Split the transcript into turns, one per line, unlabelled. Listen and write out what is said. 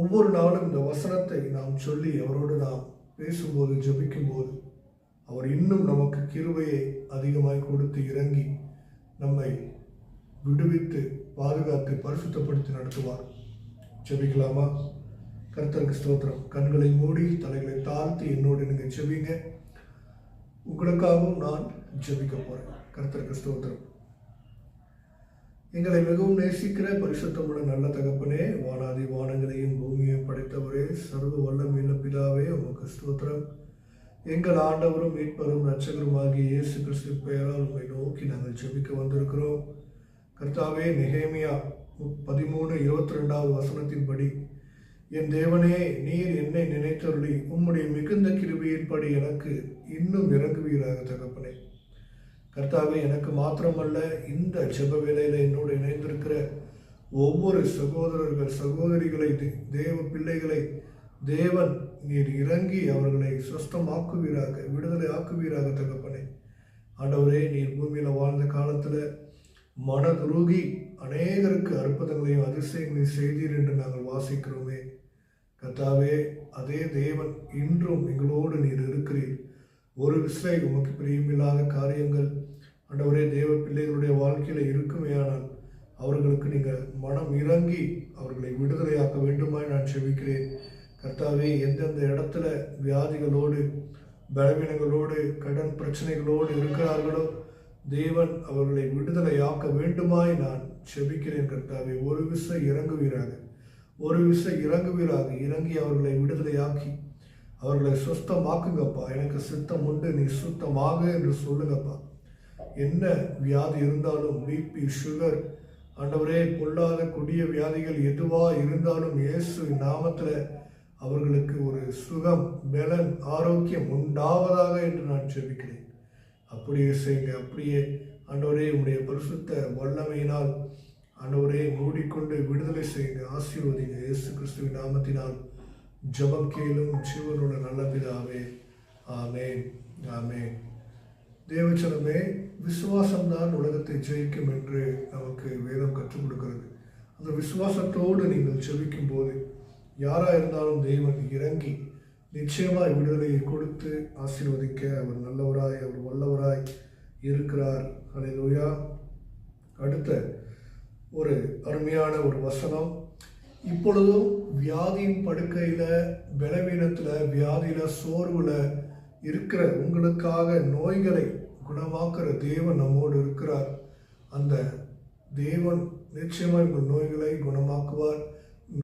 ஒவ்வொரு நாளும் இந்த வசனத்தை நாம் சொல்லி அவரோடு நாம் பேசும்போது ஜெபிக்கும்போது அவர் இன்னும் நமக்கு கிருவையை அதிகமாய் கொடுத்து இறங்கி நம்மை விடுவித்து பாதுகாத்து பரிசுத்தப்படுத்தி நடத்துவார். ஜெபிக்கலாமா? கர்த்தருக்கு ஸ்தோத்திரம். கண்களை மூடி தலைகளை தாழ்த்தி என்னோடு நீங்கள் ஜெபிங்க. உங்களுக்காகவும் நான் ஜெபிக்க போகிறேன் கர்த்தருக்கு ஸ்தோத்திரம். எங்களை மிகவும் நேசிக்கிற பரிசுத்தமுடன் நல்ல தகப்பனே வானாதி வானங்களையும் படைத்தவரே சர்வ வல்லமையுள்ள பிதாவே உமக்கு ஸ்தோத்திரம். எங்கள் ஆண்டவரும் மீட்பரும் இரட்சகருமாகிய இயேசு கிறிஸ்து பெயரால் உங்களை நோக்கி நாங்கள் ஜெபிக்க வந்திருக்கிறோம். கர்த்தாவே நெகேமியா பதிமூணு இருபத்தி ரெண்டாவது வசனத்தின்படி என் தேவனே நீர் என்னை நினைத்தருளி உம்முடைய மிகுந்த கிருபியின்படி எனக்கு இன்னும் இறங்குவீராக தகப்பனே. கர்த்தாவே எனக்கு மாத்திரமல்ல இந்த ஜெப வேலையில் என்னோடு இணைந்திருக்கிற ஒவ்வொரு சகோதரர்கள் சகோதரிகளை தேவ பிள்ளைகளை தேவன் நீர் இறங்கி அவர்களை சுஸ்தமாக்குவீராக விடுதலை ஆக்குவீராக தகப்பனே. ஆண்டவரே நீர் பூமியில் வாழ்ந்த காலத்தில் மனதுருகி அநேகருக்கு அற்புதங்களையும் அதிசயங்களையும் செய்தீர் என்று நாங்கள் வாசிக்கிறோமே. கத்தாவே அதே தேவன் இன்றும் எங்களோடு நீர் இருக்கிறீர். ஒரு விசை உமக்கு பிரியமில்லாத காரியங்கள். ஆண்டவரே தேவ பிள்ளைகளுடைய இருக்குமே ஆனால் அவர்களுக்கு நீங்கள் மனம் இறங்கி அவர்களை விடுதலையாக்க வேண்டுமாய் நான் செவிக்கிறேன் கர்த்தாவே எந்தெந்த இடத்துல வியாதிகளோடு பலவீனங்களோடு கடன் பிரச்சனைகளோடு இருக்கிறார்களோ தேவன் அவர்களை விடுதலையாக்க வேண்டுமாய் நான் செபிக்கிறேன் கர்த்தாவே. ஒரு விசை இறங்குவீராக. ஒரு விசை இறங்குவீராக. இறங்கி அவர்களை விடுதலையாக்கி அவர்களை சுத்தமாக்குங்கப்பா எனக்கு சித்தம் உண்டு நீ சுத்தமாக என்று சொல்லுங்கப்பா. என்ன வியாதி இருந்தாலும் பிபி சுகர் ஆண்டவரே பொல்லாத கொடிய வியாதிகள் எதுவா இருந்தாலும் இயேசு நாமத்தில் அவர்களுக்கு ஒரு சுகம் பலன் ஆரோக்கியம் உண்டாவதாக என்று நான் செபிக்கிறேன். அப்படியே செய்யுங்க அப்படியே. ஆண்டவரே உடைய பரிசுத்த வல்லமையினால் ஆண்டவரே மூடிக்கொண்டு விடுதலை செய்யுங்க ஆசீர்வதிங்க. இயேசு கிறிஸ்துவின் நாமத்தினால் ஜெபம் கேளும் ஜீவனோட நல்ல பிதாவே. ஆமே ஆமே தேவச்சனமே விசுவாசம்தான் உலகத்தை ஜெயிக்கும் என்று நமக்கு வேத கற்றுக் கொடுக்கிறது. அந்த விசுவாசத்தோடு நீங்கள் செவிக்கும் போது யாராக இருந்தாலும் தேவன் இறங்கி நிச்சயமாக விடுதலையை கொடுத்து ஆசீர்வதிக்க அவர் நல்லவராய் அவர் வல்லவராய் இருக்கிறார். ஹalleluya. அடுத்த ஒரு அருமையான ஒரு வசனம். இப்பொழுதும் வியாதியின் படுக்கையில் பலவீனத்தில் வியாதியில் சோர்வில் இருக்கிற உங்களுக்காக நோய்களை குணமாக்குற தேவன் நம்மோடு இருக்கிறார். அந்த தேவன் நிச்சயமாக உங்கள் நோய்களை குணமாக்குவார்.